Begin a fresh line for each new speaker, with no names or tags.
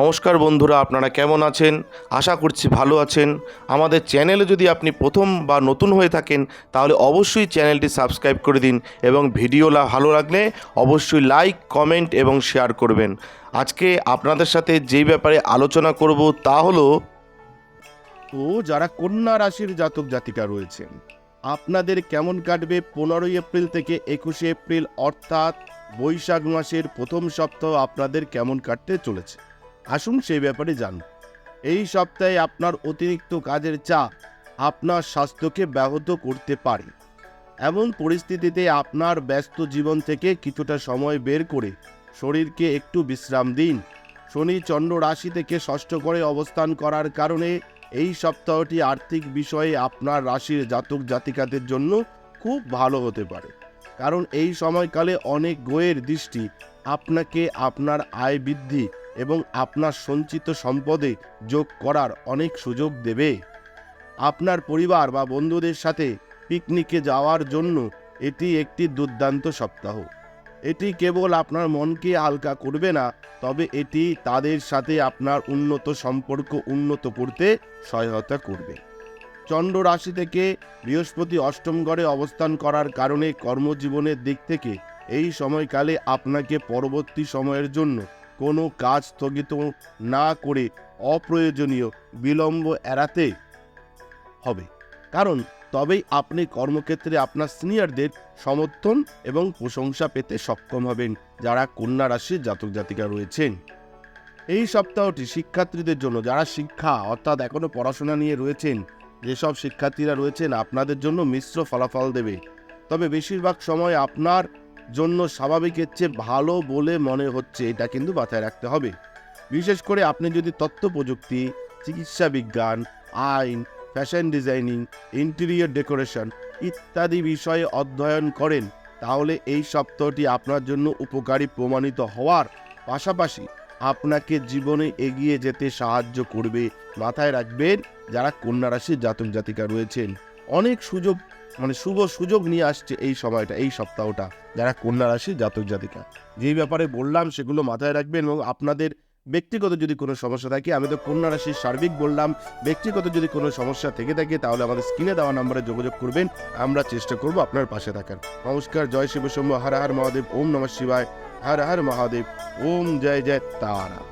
নমস্কার বন্ধুরা, আপনারা কেমন আছেন? আশা করছি ভালো আছেন। আমাদের চ্যানেলে যদি আপনি প্রথম বা নতুন হয়ে থাকেন, তাহলে অবশ্যই চ্যানেলটি সাবস্ক্রাইব করে দিন এবং ভিডিও ভালো লাগলে অবশ্যই লাইক, কমেন্ট এবং শেয়ার করবেন। আজকে আপনাদের সাথে যেই ব্যাপারে আলোচনা করব তা হলো,
ও যারা কন্যা রাশির জাতক জাতিকা রয়েছেন, আপনাদের কেমন কাটবে পনেরোই এপ্রিল থেকে একুশে এপ্রিল, অর্থাৎ বৈশাখ মাসের প্রথম সপ্তাহ আপনাদের কেমন কাটতে চলেছে? আসুন সেই ব্যাপারে জানুন। এই সপ্তাহে আপনার অতিরিক্ত কাজের চাপ আপনার স্বাস্থ্যকে ব্যাহত করতে পারে। এমন পরিস্থিতিতে আপনার ব্যস্ত জীবন থেকে কিছুটা সময় বের করে শরীরকে একটু বিশ্রাম দিন। শনি চন্দ্র রাশি থেকে ষষ্ঠ করে অবস্থান করার কারণে এই সপ্তাহটি আর্থিক বিষয়ে আপনার রাশির জাতক জাতিকাদের জন্য খুব ভালো হতে পারে। কারণ এই সময়কালে অনেক গোয়ের দৃষ্টি আপনাকে আপনার আয় বৃদ্ধি এবং আপনার সঞ্চিত সম্পদে যোগ করার অনেক সুযোগ দেবে। আপনার পরিবার বা বন্ধুদের সাথে পিকনিকে যাওয়ার জন্য এটি একটি দুর্দান্ত সপ্তাহ। এটি কেবল আপনার মনকে হালকা করবে না, তবে এটি তাদের সাথে আপনার উন্নত সম্পর্ক উন্নত করতে সহায়তা করবে। চন্দ্র রাশি থেকে বৃহস্পতি অষ্টম অবস্থান করার কারণে কর্মজীবনের দিক থেকে এই সময়কালে আপনাকে পরবর্তী সময়ের জন্য কোনো কাজ স্থগিত না করে অপ্রয়োজনীয় বিলম্ব এড়াতে হবে। কারণ তবেই আপনি কর্মক্ষেত্রে আপনার সিনিয়রদের সমর্থন এবং প্রশংসা পেতে সক্ষম হবেন, যারা কন্যা রাশির জাতক জাতিকা রয়েছেন। এই সপ্তাহটি শিক্ষার্থীদের জন্য, যারা শিক্ষা অর্থাৎ এখনও পড়াশোনা নিয়ে রয়েছেন, যেসব শিক্ষার্থীরা রয়েছেন, আপনাদের জন্য মিশ্র ফলাফল দেবে। তবে বেশিরভাগ সময় আপনার জন্য স্বাভাবিকের চেয়ে ভালো বলে মনে হচ্ছে, এটা কিন্তু মাথায় রাখতে হবে। বিশেষ করে আপনি যদি তথ্য প্রযুক্তি, চিকিৎসা বিজ্ঞান, আইন, ফ্যাশন ডিজাইনিং, ইন্টেরিয়র ডেকোরেশন ইত্যাদি বিষয়ে অধ্যয়ন করেন, তাহলে এই সপ্তাহটি আপনার জন্য উপকারী প্রমাণিত হওয়ার পাশাপাশি আপনাকে জীবনে এগিয়ে যেতে সাহায্য করবে। মাথায় রাখবেন, যারা কন্যা রাশির জাতক জাতিকা রয়েছেন, অনেক সুযোগ মানে শুভ সুযোগ নিয়ে আসছে এই সময়টা, এই সপ্তাহটা, যারা কন্যা রাশির জাতক, জাতিকা। যেই ব্যাপারে বললাম, সেগুলো মাথায় রাখবেন এবং আপনাদের ব্যক্তিগত যদি কোনো সমস্যা থাকে, আমি তো কন্যা রাশির সার্বিক বললাম, ব্যক্তিগত যদি কোনো সমস্যা থেকে থাকে, তাহলে আমাদের স্ক্রিনে দেওয়া নম্বরে যোগাযোগ করবেন, আমরা চেষ্টা করব আপনার পাশে থাকার। নমস্কার, জয় শিব শম্ভ হর হর মহাদেব, ওম নমঃ শিবায়, হর হর মহাদেব, ওম জয় জয় তারা।